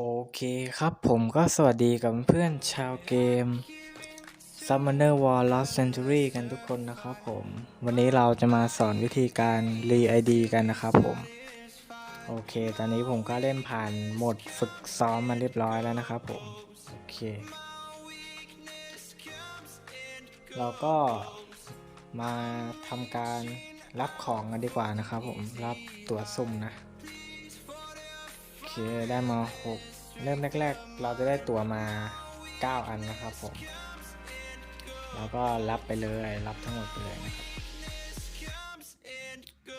โอเคครับผมก็สวัสดีกับเพื่อนชาวเกม Summoner War Lost Century กันทุกคนนะครับผม วันนี้เราจะมาสอนวิธีการ รี ID กันนะครับผม โอเค ตอนนี้ผมก็เล่นผ่านหมดฝึกซ้อมมาเรียบร้อยแล้วนะครับผม โอเค เราก็มาทำการรับของกันดีกว่านะครับผม รับตัวสุ่มนะ เคได้มา 6 เริ่มแรกๆ เราจะได้ตัวมา 9 อันนะครับผมเราก็รับไปเลย รับทั้งหมดไปเลยนะครับ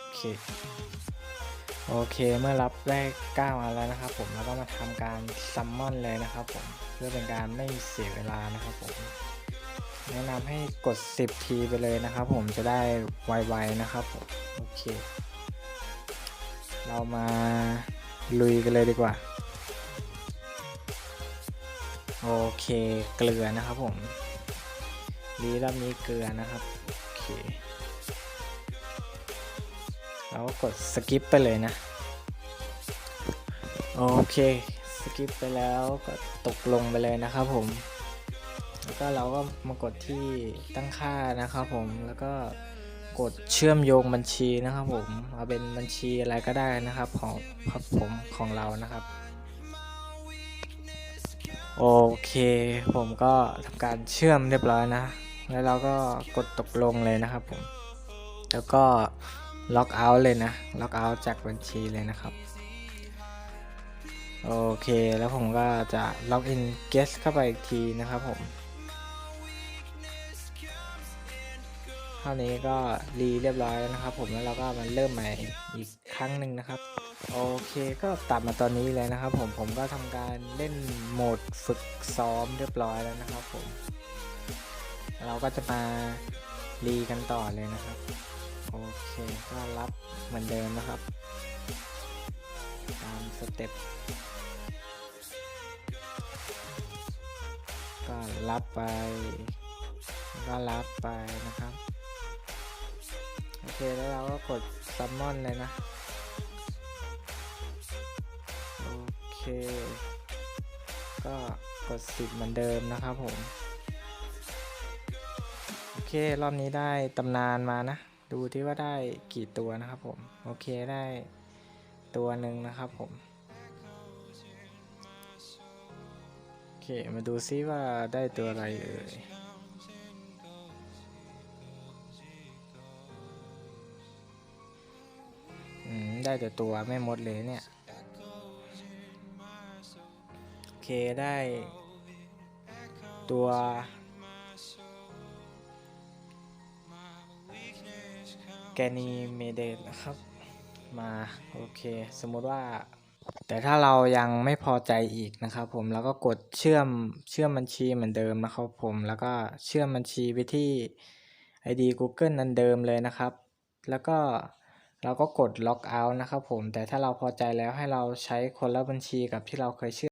โอเค โอเค เมื่อรับได้ 9 อันแล้วนะครับผม แล้วก็มาทำการซัมมอนเลยนะครับผม เพื่อเป็นการไม่เสียเวลานะครับผม แนะนำให้กด 10 ทีไปเลยนะครับผม จะได้ไวๆนะครับผม โอเค เรามา ลุยกันเลยดีกว่า โอเคเกลือนะครับผมดีรอบนี้เกลือนะครับ โอเคเราก็กดสกิปไปเลยนะ โอเคสกิปไปแล้วก็ตกลงไปเลยนะครับผม แล้วก็เราก็มากดที่ตั้งค่านะครับผมแล้วก็ กดเชื่อมโยงบัญชีนะครับผมเอาเป็นบัญชีอะไรก็ได้นะครับของครับผมของเรานะครับ โอเค ผมก็ทำการเชื่อมเรียบร้อยนะ แล้วเราก็กดตกลงเลยนะครับผม แล้วก็ล็อกเอาท์เลยนะล็อกเอาท์จากบัญชีเลยนะครับโอเค แล้วผมก็จะล็อกอิน guest เข้าไปอีกทีนะครับผม เท่านี้ก็รีเรียบร้อยแล้วนะครับ ผมแล้วเราก็มาเริ่มใหม่อีกครั้งหนึ่งนะครับ โอเคก็ตัดมาตอนนี้เลยนะครับ ผมผมก็ทำการเล่นโหมดฝึกซ้อมเรียบร้อยแล้วนะครับ ผม เราก็จะมารีกันต่อเลยนะครับ โอเคก็รับเหมือนเดิมนะครับ ตามสเต็ปก็รับไปก็รับไปนะครับ โอเคแล้วเราก็กดซัมมอนเลยนะ โอเค ก็กดสิบเหมือนเดิมนะครับผม โอเค รอบนี้ได้ตำนานมานะ ดูที่ว่าได้กี่ตัวนะครับผม โอเคได้ตัวหนึ่งนะครับผมโอเค มาดูซิว่าได้ตัวอะไรเอ่ย ได้แต่ตัวไม่หมดเลยเนี่ย โอเคได้ ตัว แกนีเมเดนนะครับ มาโอเค สมมติว่า แต่ถ้าเรายังไม่พอใจอีกนะครับผมแล้วก็กดเชื่อมเชื่อมบัญชีเหมือนเดิมนะครับผมแล้วก็เชื่อมบัญชีไปที่ ID Google นันเดิมเลยนะครับ แล้วก็ เราก็กดล็อกเอาท์นะครับผม แต่ถ้าเราพอใจแล้วให้เราใช้คนละบัญชีกับที่เราเคยเชื่อ